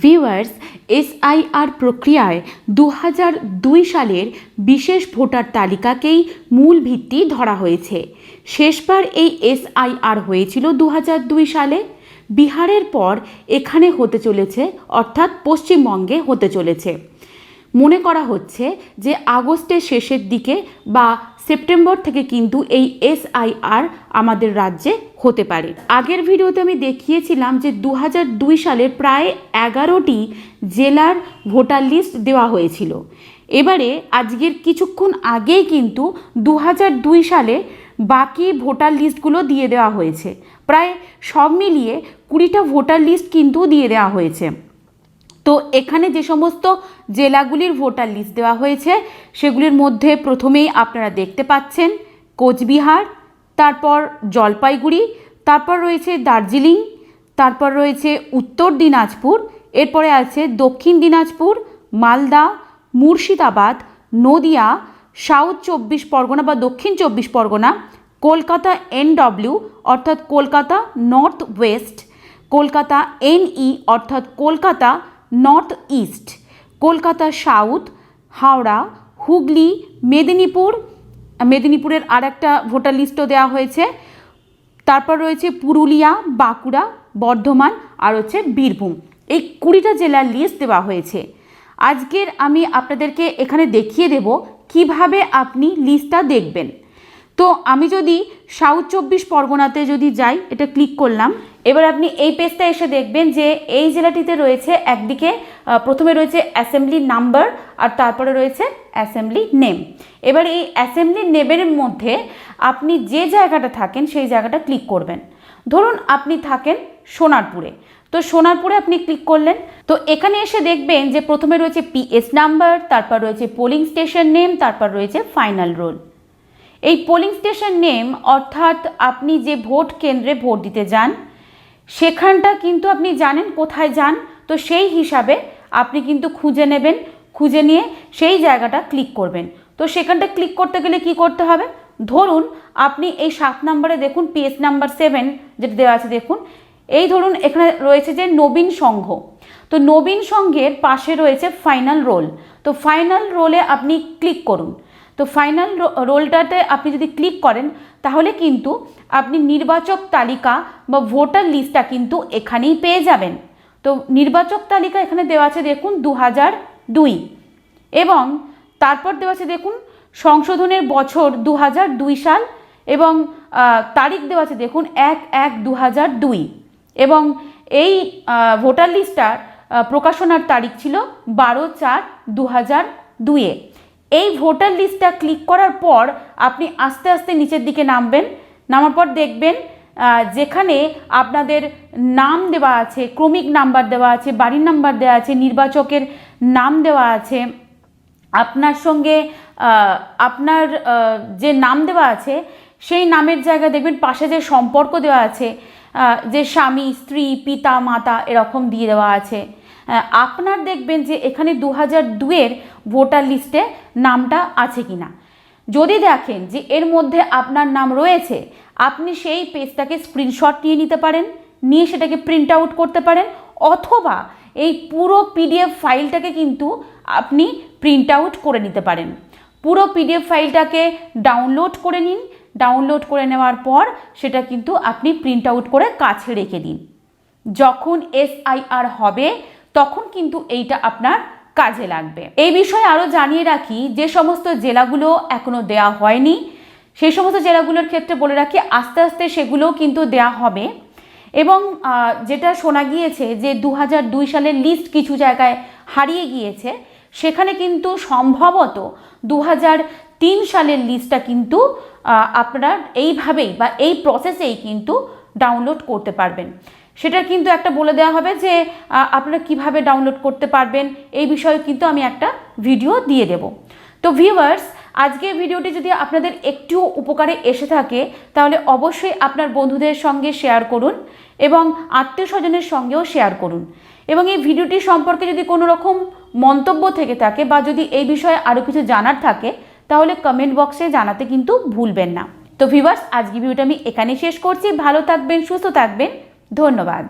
Viewers, SIR প্রক্রিয়ায় দু দুই সালের বিশেষ ভোটার তালিকাকেই মূল ভিত্তি ধরা হয়েছে। শেষবার এই এসআইআর হয়েছিল দু দুই সালে। বিহারের পর এখানে হতে চলেছে, অর্থাৎ পশ্চিমবঙ্গে হতে চলেছে। মনে করা হচ্ছে যে আগস্টের শেষের দিকে বা সেপ্টেম্বর থেকে কিন্তু এই এসআইআর আমাদের রাজ্যে হতে পারে। আগের ভিডিওতে আমি দেখিয়েছিলাম যে দু দুই সালের প্রায় এগারোটি জেলার ভোটার লিস্ট দেওয়া হয়েছিল। এবারে আজকের কিছুক্ষণ আগেই কিন্তু দু দুই সালে বাকি ভোটার লিস্টগুলো দিয়ে দেওয়া হয়েছে। প্রায় সব মিলিয়ে কুড়িটা ভোটার লিস্ট কিন্তু দিয়ে দেওয়া হয়েছে। তো এখানে যে সমস্ত জেলাগুলির ভোটার লিস্ট দেওয়া হয়েছে, সেগুলির মধ্যে প্রথমেই আপনারা দেখতে পাচ্ছেন কোচবিহার, তারপর জলপাইগুড়ি, তারপর রয়েছে দার্জিলিং, তারপর রয়েছে উত্তর দিনাজপুর, এরপরে আছে দক্ষিণ দিনাজপুর, মালদা, মুর্শিদাবাদ, নদিয়া, সাউথ চব্বিশ পরগনা বা দক্ষিণ চব্বিশ পরগনা, কলকাতা এনডব্লিউ অর্থাৎ Kolkata north west Kolkata NE অর্থাৎ Kolkata north east Kolkata south, Howrah, Hooghly, Medinipur. মেদিনীপুরের আর একটা ভোটার লিস্টও দেওয়া হয়েছে। তারপর রয়েছে পুরুলিয়া, বাঁকুড়া, বর্ধমান আর হচ্ছে বীরভূম। এই কুড়িটা জেলার লিস্ট দেওয়া হয়েছে। আজকের আমি আপনাদেরকে এখানে দেখিয়ে দেব কীভাবে আপনি লিস্টটা দেখবেন। তো আমি যদি সাউথ চব্বিশ পরগনাতে যদি যাই, এটা ক্লিক করলাম। এবার আপনি এই পেজটা এসে দেখবেন যে এই জেলাটিতে রয়েছে একদিকে প্রথমে রয়েছে অ্যাসেম্বলি নাম্বার আর তারপরে রয়েছে অ্যাসেম্বলি নেম এবার এই অ্যাসেম্বলি নেমের মধ্যে আপনি যে জায়গাটা থাকেন, সেই জায়গাটা ক্লিক করবেন। ধরুন আপনি থাকেন সোনারপুরে। তো সোনারপুরে আপনি ক্লিক করলেন। তো এখানে এসে দেখবেন যে প্রথমে রয়েছে পিএস নাম্বার তারপর রয়েছে পোলিং স্টেশন নেম তারপর রয়েছে ফাইনাল রোল এই পোলিং স্টেশন নেম অর্থাৎ আপনি যে ভোট কেন্দ্রে ভোট দিতে যান, সেখানটা কিন্তু আপনি জানেন কোথায় যান, তো সেই হিসাবে আপনি কিন্তু খুঁজে নেবেন, খুঁজে নিয়ে সেই জায়গাটা ক্লিক করবেন। তো সেখানটা ক্লিক করতে গেলে কি করতে হবে? ধরুন আপনি এই সাত নম্বরে দেখুন পিএস নাম্বার সেভেন যেটা দেওয়া আছে, দেখুন। এই ধরুন এখানে রয়েছে যে নবীন সংঘ। তো নবীন সংঘের পাশে রয়েছে ফাইনাল রোল তো ফাইনাল রোলে আপনি ক্লিক করুন। তো ফাইনাল রোলটাতে আপনি যদি ক্লিক করেন, তাহলে কিন্তু আপনি নির্বাচক তালিকা বা ভোটার লিস্টটা কিন্তু এখানেই পেয়ে যাবেন। তো নির্বাচক তালিকা এখানে দেওয়া আছে দেখুন দু হাজার দুই। এবং তারপর দেওয়া আছে দেখুন সংশোধনের বছর দু হাজার দুই সাল এবং তারিখ দেওয়া আছে দেখুন এক এক দু হাজার দুই। এবং এই ভোটার লিস্টটার প্রকাশনার তারিখ ছিল বারো চার দু হাজার দুইয়ে। এই ভোটার লিস্টটা ক্লিক করার পর আপনি আস্তে আস্তে নিচের দিকে নামবেন। নামার পর দেখবেন যেখানে আপনাদের নাম দেওয়া আছে, ক্রমিক নাম্বার দেওয়া আছে, বাড়ির নাম্বার দেওয়া আছে, নির্বাচকের নাম দেওয়া আছে, আপনার সঙ্গে আপনার যে নাম দেওয়া আছে, সেই নামের জায়গায় দেখবেন পাশে যে সম্পর্ক দেওয়া আছে যে স্বামী, স্ত্রী, পিতা, মাতা এরকম দিয়ে দেওয়া আছে। আপনার দেখবেন যে এখানে দু হাজার দুয়ের ভোটার লিস্টে নামটা আছে কি না যদি দেখেন যে এর মধ্যে আপনার নাম রয়েছে, আপনি সেই পেজটাকে স্ক্রিনশট নিয়ে নিতে পারেন, নিয়ে সেটাকে প্রিন্ট আউট করতে পারেন, অথবা এই পুরো পিডিএফ ফাইলটাকে কিন্তু আপনি প্রিন্ট আউট করে নিতে পারেন। পুরো পিডিএফ ফাইলটাকে ডাউনলোড করে নিন ডাউনলোড করে নেওয়ার পর সেটা কিন্তু আপনি প্রিন্ট আউট করে কাছে রেখে দিন। যখন এসআইআর হবে তখন কিন্তু এইটা আপনার কাজে লাগবে। এই বিষয়ে আরও জানিয়ে রাখি, যে সমস্ত জেলাগুলো এখনও দেয়া হয়নি সেই সমস্ত জেলাগুলোর ক্ষেত্রে বলে রাখি, আস্তে আস্তে সেগুলোও কিন্তু দেয়া হবে। এবং যেটা শোনা গিয়েছে যে দু দুই সালের লিস্ট কিছু জায়গায় হারিয়ে গিয়েছে, সেখানে কিন্তু সম্ভবত দু তিন সালের লিস্টটা কিন্তু আপনারা এইভাবেই বা এই প্রসেসেই কিন্তু ডাউনলোড করতে পারবেন। সেটা কিন্তু একটা বলে দেওয়া হবে যে আপনারা কীভাবে ডাউনলোড করতে পারবেন, এই বিষয়ে কিন্তু আমি একটা ভিডিও দিয়ে দেব। তো ভিউয়ার্স আজকের ভিডিওটি যদি আপনাদের একটু উপকারে এসে থাকে, তাহলে অবশ্যই আপনার বন্ধুদের সঙ্গে শেয়ার করুন এবং আত্মীয় স্বজনের সঙ্গেও শেয়ার করুন। এবং এই ভিডিওটি সম্পর্কে যদি কোনো রকম মন্তব্য থেকে থাকে বা যদি এই বিষয়ে আরও কিছু জানার থাকে, তাহলে কমেন্ট বক্সে জানাতে কিন্তু ভুলবেন না। তো ভিউয়ার্স আজকে ভিডিওটা আমি এখানেই শেষ করছি। ভালো থাকবেন, সুস্থ থাকবেন। ধন্যবাদ।